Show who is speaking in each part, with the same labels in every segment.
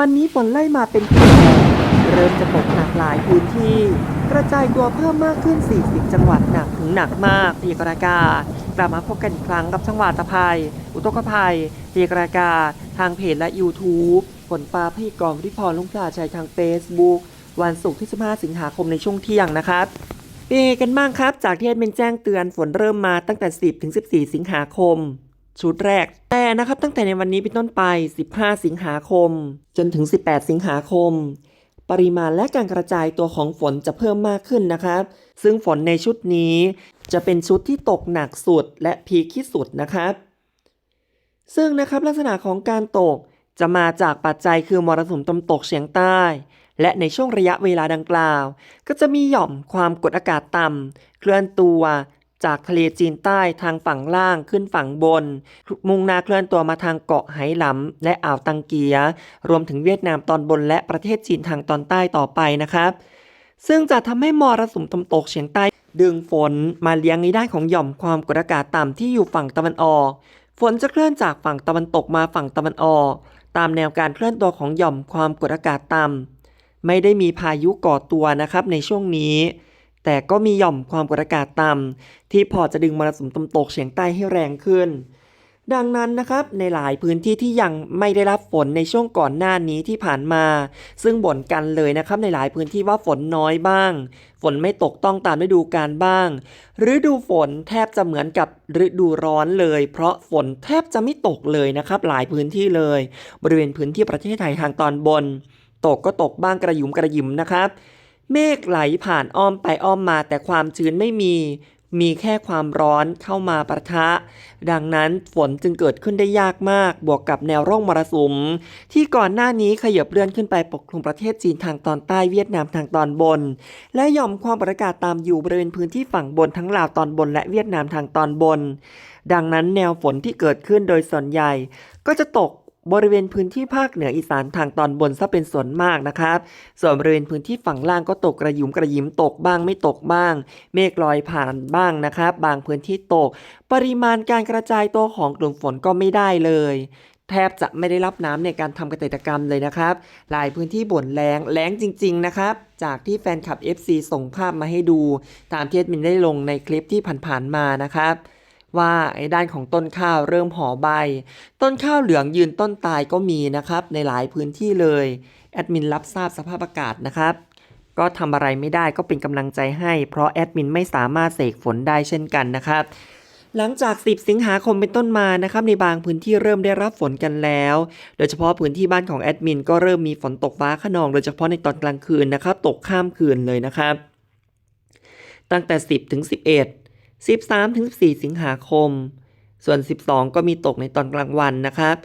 Speaker 1: วันนี้ฝนไล่มาเป็นแถวเริ่มจะตกหนักหลายพื้นที่ กระจายตัวเพิ่มมากขึ้น 40 จังหวัดหนักถึงหนักมากพยากรากากลับมาพบกันอีกครั้งกับช่างวาตภัย อุทกภัยพยากรากา ทางเพจและ YouTube ฝนฟ้าพยากรณ์วิพรลุงปลาชัยทาง Facebook วันศุกร์ที่ 15 สิงหาคมในช่วงเที่ยงนะครับเป็นยังไงกันบ้างครับ จากที่แอดมินแจ้งเตือนฝนเริ่มมาตั้งแต่ 10 ถึง 14 สิงหาคม ชุดแรก แต่นะครับตั้งแต่ในวันนี้เป็นต้นไป 15 สิงหาคม จนถึง 18 สิงหาคม ปริมาณและการกระจายตัวของฝนจะเพิ่มมากขึ้นนะครับ ซึ่งฝนในชุดนี้จะเป็นชุดที่ตกหนักสุดและพีคที่สุดนะครับ ซึ่งนะครับลักษณะของการตกจะมาจากปัจจัยคือมรสุมตะวันตกเฉียงใต้ และในช่วงระยะเวลาดังกล่าว ก็จะมีหย่อมความกดอากาศต่ำเคลื่อนตัว จากทะเลจีนใต้ทางฝั่งล่างขึ้นฝั่งบน มุ่งหน้าเคลื่อนตัวมาทางเกาะไหหลำและอ่าวตังเกีย รวมถึงเวียดนามตอนบนและประเทศจีนทางตอนใต้ต่อไปนะครับ ซึ่งจะทำให้มรสุมตะวันตกเฉียงใต้ ดึงฝนมาเลี้ยงในด้านของหย่อมความกดอากาศต่ำที่อยู่ฝั่งตะวันออก ฝนจะเคลื่อนจากฝั่งตะวันตกมาฝั่งตะวันออก ตามแนวการเคลื่อนตัวของหย่อมความกดอากาศต่ำไม่ได้มีพายุก่อตัวนะครับในช่วงนี้ แต่ก็มีหย่อมความกดอากาศต่ำที่พอจะดึงมรสุมตะวันตกเฉียงใต้ให้แรงขึ้น ดังนั้นนะครับในหลายพื้นที่ที่ยังไม่ได้รับฝนในช่วงก่อนหน้านี้ที่ผ่านมา ซึ่งบ่นกันเลยนะครับในหลายพื้นที่ว่าฝนน้อยบ้าง ฝนไม่ตกต้องตามฤดูกาลบ้างฤดูฝนแทบจะเหมือนกับฤดูร้อนเลย เพราะฝนแทบจะไม่ตกเลยนะครับ หลายพื้นที่เลย บริเวณพื้นที่ประเทศไทยทางตอนบน ตกก็ตกบ้างกระยุมกระยิมนะครับ เมฆไหลผ่านอ้อมไปอ้อมมาแต่ความชื้นไม่มี มีแค่ความร้อนเข้ามาประทะ ดังนั้นฝนจึงเกิดขึ้นได้ยากมาก บวกกับแนวร่องมรสุม ที่ก่อนหน้านี้ขยับเลื่อนขึ้นไปปกคลุมประเทศจีนทางตอนใต้เวียดนามทางตอนบน และย่อมความกดอากาศตามอยู่บริเวณพื้นที่ฝั่งบนทั้งลาวตอนบนและเวียดนามทางตอนบน ดังนั้นแนวฝนที่เกิดขึ้นโดยส่วนใหญ่ ก็จะตก บริเวณพื้นที่ภาคเหนืออีสานทางตอนบนซะเป็นส่วนมากนะครับ ส่วนบริเวณพื้นที่ฝั่งล่างก็ตกกระยุมกระยิมตกบ้างไม่ตกบ้าง เมฆลอยผ่านบ้างนะครับ บางพื้นที่ตก ปริมาณการกระจายตัวของกลุ่มฝนก็ไม่ได้เลย แทบจะไม่ได้รับน้ำในการทำเกษตรกรรมเลยนะครับ หลายพื้นที่บ่นแล้งแล้งจริง ๆ นะครับ จากที่แฟนคลับ FC ส่งภาพมาให้ดู ตามที่แอดมินได้ลงในคลิปที่ผ่านๆมานะครับ ว่าไอ้ด้านของต้นข้าวเริ่มห่อใบ ต้นข้าวเหลืองยืนต้นตายก็มีนะครับในหลายพื้นที่เลยแอดมินรับทราบสภาพอากาศนะครับก็ทำอะไรไม่ได้ก็เป็นกำลังใจให้ เพราะแอดมินไม่สามารถเสกฝนได้เช่นกันนะครับหลังจาก 10 สิงหาคมเป็นต้นมานะครับในบางพื้นที่เริ่มได้รับฝนกันแล้ว โดยเฉพาะพื้นที่บ้านของแอดมินก็เริ่มมีฝนตกฟ้าขนอง โดยเฉพาะในตอนกลางคืนนะครับ ตกข้ามคืนเลยนะครับ ตั้งแต่ 10 ถึง 11 13ถึง14 สิงหาคม ส่วน 12 ก็มีตกในตอนกลางวันนะครับ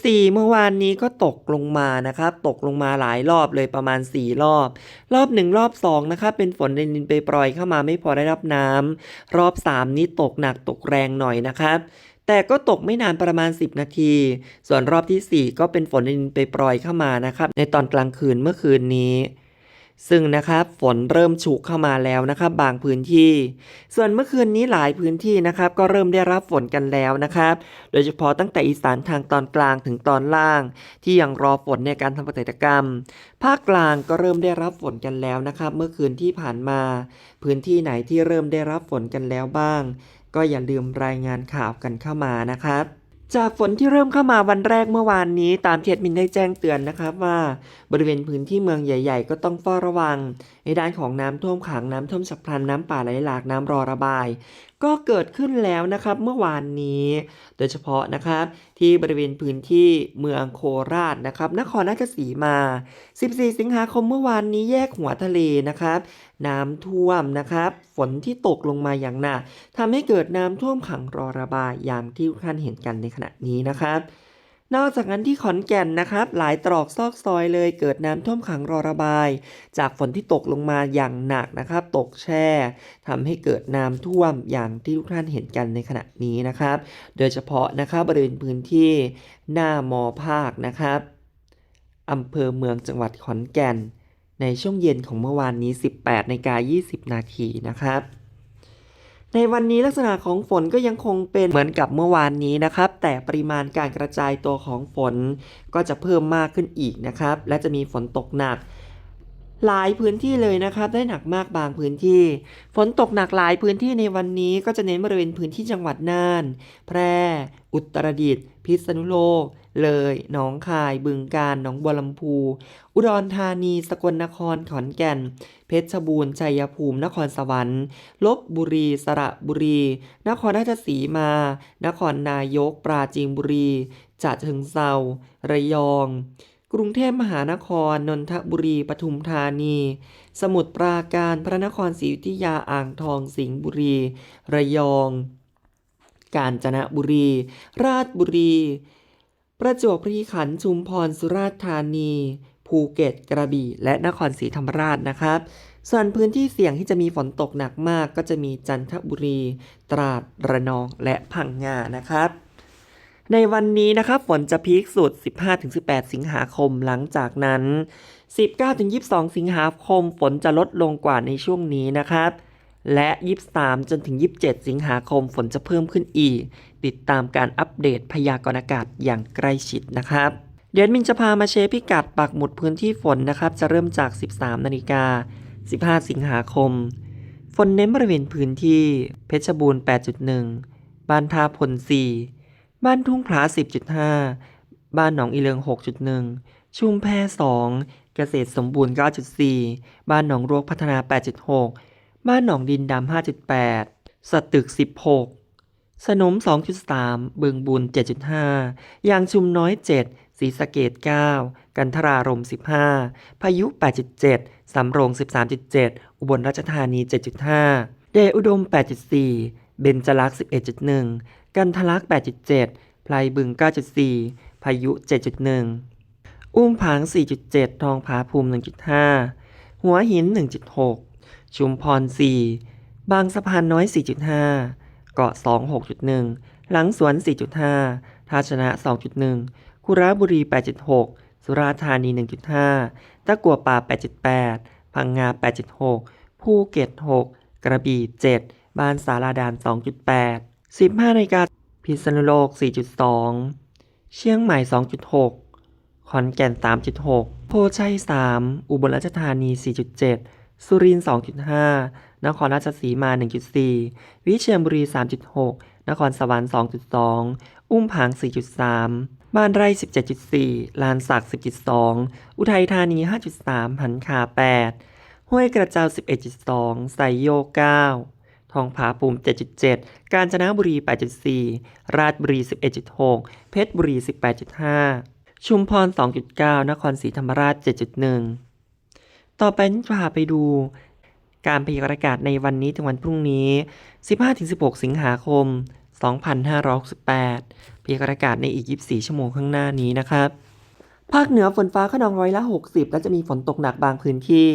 Speaker 1: 14 เมื่อวานนี้ก็ตกลงมานะครับ ตกลงมาหลายรอบเลยประมาณ 4 รอบ รอบ 1 รอบ 2 นะครับ เป็นฝนในดินไปปล่อยเข้ามาไม่พอได้รับน้ำรอบ 3 นี้ตกหนักตกแรงหน่อยนะครับแต่ก็ตกไม่นานประมาณ 10 นาที ส่วนรอบทีสี่4 ก็เป็นฝนในดินไปปล่อยเข้ามานะครับ ในตอนกลางคืนเมื่อคืนนี้ ซึ่งนะครับฝนเริ่มฉุกเข้ามาแล้วนะครับ บางพื้นที่ ส่วนเมื่อคืนนี้หลายพื้นที่นะครับ ก็เริ่มได้รับฝนกันแล้วนะครับ โดยเฉพาะตั้งแต่อีสานทางตอนกลางถึงตอนล่าง ที่ยังรอฝนในการทำเกษตรกรรม ภาคกลางก็เริ่มได้รับฝนกันแล้วนะครับ เมื่อคืนที่ผ่านมา พื้นที่ไหนที่เริ่มได้รับฝนกันแล้วบ้าง ก็อย่าลืมรายงานข่าวกันเข้ามานะครับ จากฝนที่เริ่มเข้ามาวันแรกเมื่อวานนี้ ตามเทดมินได้แจ้งเตือนนะครับว่าบริเวณพื้นที่เมืองใหญ่ ๆ ก็ต้องเฝ้าระวัง ในด้านของน้ำท่วมขังน้ำท่วมฉับพลันน้ำป่าไหลหลากน้ำรอระบาย ก็เกิดขึ้นแล้วนะครับเมื่อวานนี้ โดยเฉพาะนะครับที่บริเวณพื้นที่เมืองโคราชนะครับนครราชสีมา 14 สิงหาคมเมื่อวานนี้แยกหัวทะเลนะครับ น้ำท่วมนะครับ ฝนที่ตกลงมาอย่างหนักทำให้เกิดน้ำท่วมขังรอระบายอย่างที่ท่านเห็นกันในขณะนี้นะครับ นอกจากนั้นที่ขอนแก่นนะครับ หลายตรอกซอกซอยเลยเกิดน้ำท่วมขังรอระบาย จากฝนที่ตกลงมาอย่างหนักนะครับ ตกแช่ทำให้เกิดน้ำท่วมอย่างที่ทุกท่านเห็นกันในขณะนี้นะครับ โดยเฉพาะนะครับบริเวณพื้นที่หน้ามอภาคนะครับอำเภอเมืองจังหวัดขอนแก่น ในช่วงเย็นของเมื่อวานนี้ 18นาฬิกา20 นาทีนะครับ ในวันนี้ลักษณะของฝนก็ยังคงเป็นเหมือนกับเมื่อวานนี้นะครับ แต่ปริมาณการกระจายตัวของฝนก็จะเพิ่มมากขึ้นอีกนะครับ และจะมีฝนตกหนัก หลายพื้นที่เลยนะครับ ได้หนักมากบางพื้นที่ ฝนตกหนักหลายพื้นที่ในวันนี้ก็จะเน้นบริเวณพื้นที่จังหวัดน่าน แพร่ อุตรดิตถ์พิษณุโลก เลย หนองคาย บึงกาฬ หนองบัวลำพู อุดรธานี สกลนคร ขอนแก่น เพชรบูรณ์ ชัยภูมิ นครสวรรค์ ลบบุรี สระบุรี นครราชสีมา นครนายก ปราจีนบุรีฉะเชิงเซาระยอง กรุงเทพมหานคร นนทบุรี ปทุมธานี สมุทรปราการ พระนครศรีอยุธยา อ่างทอง สิงห์บุรี ระยอง กาญจนบุรี ราชบุรี ประจวบคีรีขันธ์ ชุมพร สุราษฎร์ธานี ภูเก็ต กระบี่ และนครศรีธรรมราชนะครับ ส่วนพื้นที่เสี่ยงที่จะมีฝนตกหนักมาก ก็จะมีจันทบุรี ตราด ระนอง และพังงา นะครับ ในวันนี้นะครับฝนจะพีคสุด 15-18 สิงหาคมหลังจากนั้น 19-22 สิงหาคมฝนจะลดลงกว่าในช่วงนี้นะครับ และ 23 จนถึง 27 สิงหาคมฝนจะเพิ่มขึ้นอีก ติดตามการอัปเดตพยากรณ์อากาศอย่างใกล้ชิดนะครับ เดี๋ยวมินจะพามาเชฟพิกัดปักหมุดพื้นที่ฝนนะครับ จะเริ่มจาก 13 นาฬิกา 15 สิงหาคม ฝนเน้นบริเวณพื้นที่ เพชรบูรณ์ 8.1 บ้านท่าพล 4 บ้านทุ่งพลา10.5 บ้านหนองอีเลิง 6.1 ชุมแพ2 เกษตรสมบูรณ์ 9.4 บ้านหนองรวกพัฒนา 8.6 บ้านหนองดินดำ 5.8 สตึก 16 สนม 2.3บิงบุญ 7.5 ยางชุมน้อย7ศรีสะเกด9 กันทรารม 15 พายุ 8.7 สำโรง 13.7 อุบลราชธานี 7.5 เดอุดม 8.4 เบญจลักษณ์11.1 กันทลักษ8.7พลายบึง 9.4 พายุ 7.1 อุ้มผาง 4.7 ทองผาภูมิ 1.5 หัวหิน 1.6 ชุมพร 4 บางสะพานน้อย 4.5 เกาะ 2 6.1 หลังสวน 4.5 ท่าชนะ 2.1 คุระบุรี 8.6 สุราษฎร์ธานี 1.5 ตะกัวป่า 8.8 พังงา 8.6 ภูเก็ต 6 กระบี่ 7 บ้านสาราดาน 2.8 15นาฬิกาพิษณุโลก 4.2 เชียงใหม่ 2.6 ขอนแก่น 3.6 โพชัย 3 อุบลราชธานี 4.7 สุรินทร์ 2.5 นครราชสีมา 1.4 วิเชียรบุรี 3.6 นครสวรรค์ 2.2 อุ้มผาง 4.3 บ้านไร่ 17.4 ลานสัก 10.2 อุทัยธานี 5.3 หันคา8 ห้วยกระเจ้า 11.2 ไซโยก 9 ทองผาภูมิ 7.7 กาญจนบุรี 8.4 ราชบุรี 11.6 เพชรบุรี 18.5 ชุมพร 2.9 นครศรีธรรมราช 7.1 ต่อไปนี้จะพาไปดู การพยากรณ์อากาศในวันนี้ถึงวันพรุ่งนี้ 15-16 สิงหาคม 2568พยากรณ์อากาศในอีก 24 ชั่วโมงข้างหน้านี้นะครับ ภาคเหนือฝนฟ้าขนองร้อยละ 60 และจะมีฝนตกหนักบางพื้นที่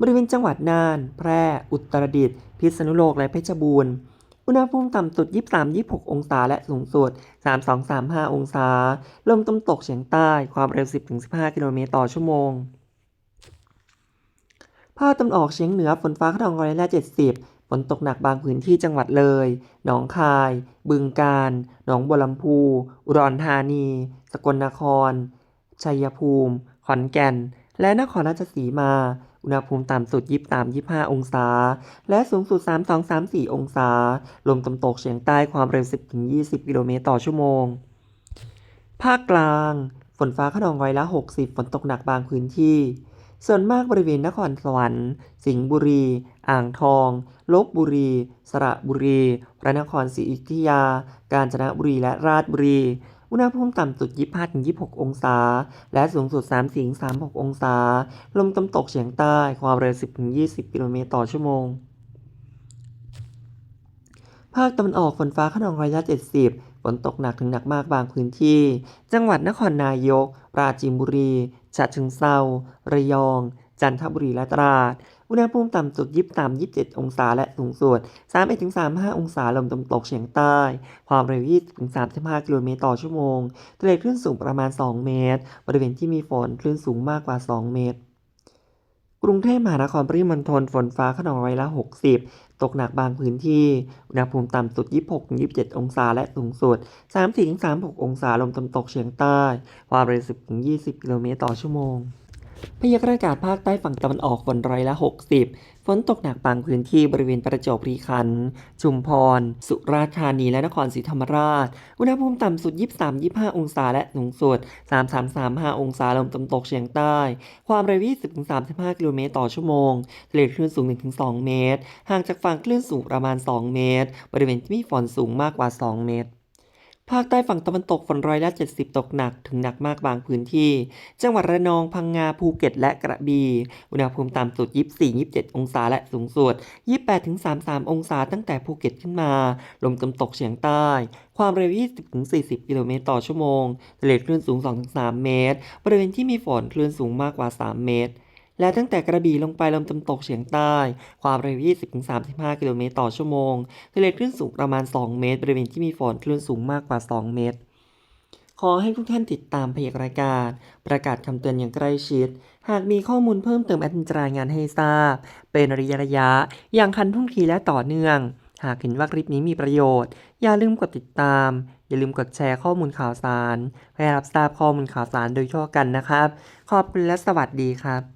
Speaker 1: บริเวณจังหวัดน่าน แพร่ อุตรดิตถ์พิษณุโลกและเพชรบูรณ์ อุณหภูมิต่ำสุด 23-26 องศาและสูงสุด 32-35 องศา ลมตะวันตกเฉียงใต้ความเร็ว 10-15 กิโลเมตรต่อชั่วโมงภาคตะวันออกเฉียงเหนือฝนฟ้าขนองร้อยละ70 ฝนตกหนักบางพื้นที่จังหวัดเลย หนองคาย บึงกาฬ หนองบัวลำพู อุดรธานี สกลนคร ชัยภูมิ ขอนแก่น และนครราชสีมา อุณหภูมิต่ำสุด 23-25 องศา และสูงสุด 32-34 องศา ลมตะวันตกเฉียงใต้ความเร็ว 10-20 กิโลเมตรต่อชั่วโมง ภาคกลาง ฝนฟ้าขนองร้อยละ 60 ฝนตกหนักบางพื้นที่ ส่วนมากบริเวณนครสวรรค์ สิงห์บุรี อ่างทองลบบุรี สระบุรี พระนครศรีอยุธยา กาญจนบุรี และราชบุรี อุณหภูมิต่ำสุด 25-26 องศา และสูงสุด 34-36 องศา ลมตะวันตกเฉียงใต้ ความเร็ว 10-20 กิโลเมตรต่อชั่วโมง ภาคตะวันออกฝนฟ้าขนองร้อยละ 70 ฝนตกหนักถึงหนักมากบางพื้นที่ จังหวัดนครนายก ปราจีนบุรี ฉะเชิงเทราระยอง จันทบุรีและตราด อุณหภูมิต่ำสุด 23-27 องศา และสูงสุด 31-35 องศา ลมตะวันตกเฉียงใต้ ความเร็ว 20-35 กิโลเมตรต่อชั่วโมง ทะเลคลื่นสูงประมาณ 2 เมตร บริเวณที่มีฝนคลื่นสูงมากกว่า 2 เมตร กรุงเทพมหานครปริมณฑลฝนฟ้าขนองร้อยละ 60 ตกหนักบางพื้นที่ อุณหภูมิต่ำสุด 26-27 องศา และสูงสุด30-36 องศา ลมตะวันตกเฉียงใต้ ความเร็ว 10-20 กิโลเมตรต่อชั่วโมง พยากรณ์อากาศภาคใต้ฝั่งตะวันออกฝนร้อยละ 60 ฝนตกหนักบางพื้นที่บริเวณประจวบคีรีขันธ์ชุมพร สุราษฎร์ธานีและนครศรีธรรมราช อุณหภูมิต่ำสุด 23-25 องศาและสูงสุด 33-35 องศาลมตะวันตกเฉียงใต้ ความเร็ว 20-35 กิโลเมตรต่อชั่วโมงทะเลคลื่นสูง 1-2 เมตร ห่างจากฝั่งคลื่นสูงประมาณ 2 เมตร บริเวณที่มีฝนสูงมากกว่า 2 เมตร ภาคใต้ฝั่งตะวันตกฝนร้อยละ 70 ตกหนักถึงหนักมากบางพื้นที่ จังหวัดระนองพังงาภูเก็ต และกระบี่อุณหภูมิต่ำสุด 24-27 องศาและสูงสุด 28-33 องศาตั้งแต่ภูเก็ตขึ้นมา ลมตะวันตกเฉียงใต้ ความเร็ว 20-40 กิโลเมตรต่อชั่วโมงทะเลคลื่นสูง 2-3 เมตร บริเวณที่มีฝนคลื่นสูงมากกว่า 3 เมตร และตั้งแต่กระบี่ลงไปลมตะวันตกเฉียงใต้ ความเร็ว 20-35 กิโลเมตรต่อชั่วโมงทะเลคลื่นสูงประมาณ 2 เมตร บริเวณที่มีฝนคลื่นสูงมากกว่า 2 เมตร ขอให้ทุกท่านติดตามพยากรณ์กาศประกาศคำเตือนอย่างใกล้ชิด หากมีข้อมูลเพิ่มเติมแอดมินจรายงานให้ทราบ เป็นระยะระยะ อย่างทันทุ่งทีและต่อเนื่อง หากเห็นว่าคลิปนี้มีประโยชน์ อย่าลืมกดติดตาม อย่าลืมกดแชร์ข้อมูลข่าวสารเพื่อรับทราบข้อมูลข่าวสารโดยทั่วกันนะครับ ขอบคุณและสวัสดีครับ